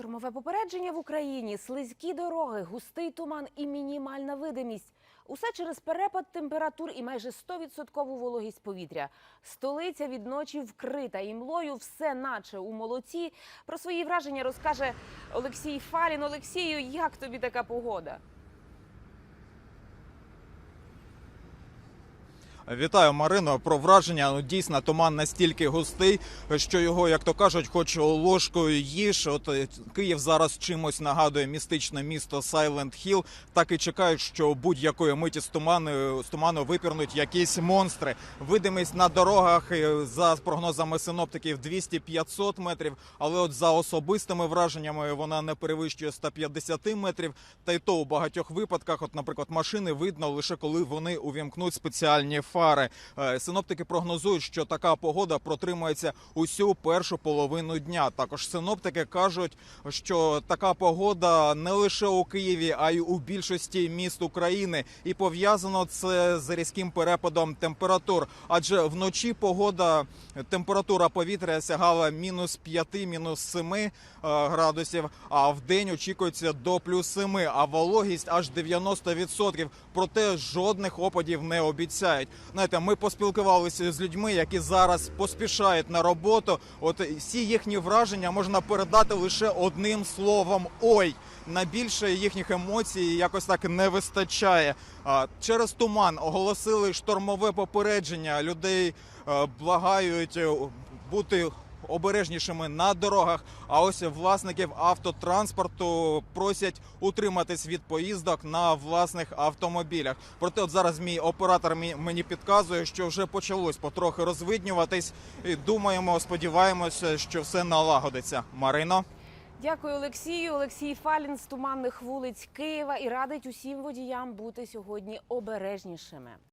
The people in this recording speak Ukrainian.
Штормове попередження в Україні, слизькі дороги, густий туман і мінімальна видимість. Усе через перепад температур і майже 100% вологість повітря. Столиця від ночі вкрита імлою, все наче у молоці. Про свої враження розкаже Олексій Фалін. Олексію, як тобі така погода? Вітаю, Марино. Про враження ну, дійсно туман настільки густий, що його, як то кажуть, хоч ложкою їж. От е, Київ зараз чимось нагадує містичне місто Сайленд Хіл. Так і чекають, що будь-якої миті з туману з туману випірнуть якісь монстри. Видимість на дорогах е, за прогнозами синоптиків 200-500 метрів. Але от за особистими враженнями вона не перевищує 150 метрів. Та й то у багатьох випадках, от, наприклад, машини видно лише коли вони увімкнуть спеціальні фари. Е, Синоптики прогнозують, що така погода протримається усю першу половину дня. Також синоптики кажуть, що така погода не лише у Києві, а й у більшості міст України, і пов'язано це з різким перепадом температур. Адже вночі погода, температура повітря сягала мінус 5, мінус 7 е, градусів. А в день очікується до плюс 7, а вологість аж 90%. Проте жодних опадів не обіцяють. Знаєте, ми поспілкувалися з людьми, які зараз поспішають на роботу. От всі їхні враження можна передати лише одним словом ой. На більше їхніх емоцій якось так не вистачає. Через туман оголосили штормове попередження. Людей е, благають е, бути обережнішими на дорогах. А ось власників автотранспорту просять утриматись від поїздок на власних автомобілях. Проте, от зараз мій оператор мені підказує, що вже почалось потрохи розвиднюватись. І думаємо, сподіваємося, що все налагодиться. Марино. Дякую, Олексію. Олексій Фалін з туманних вулиць Києва і радить усім водіям бути сьогодні обережнішими.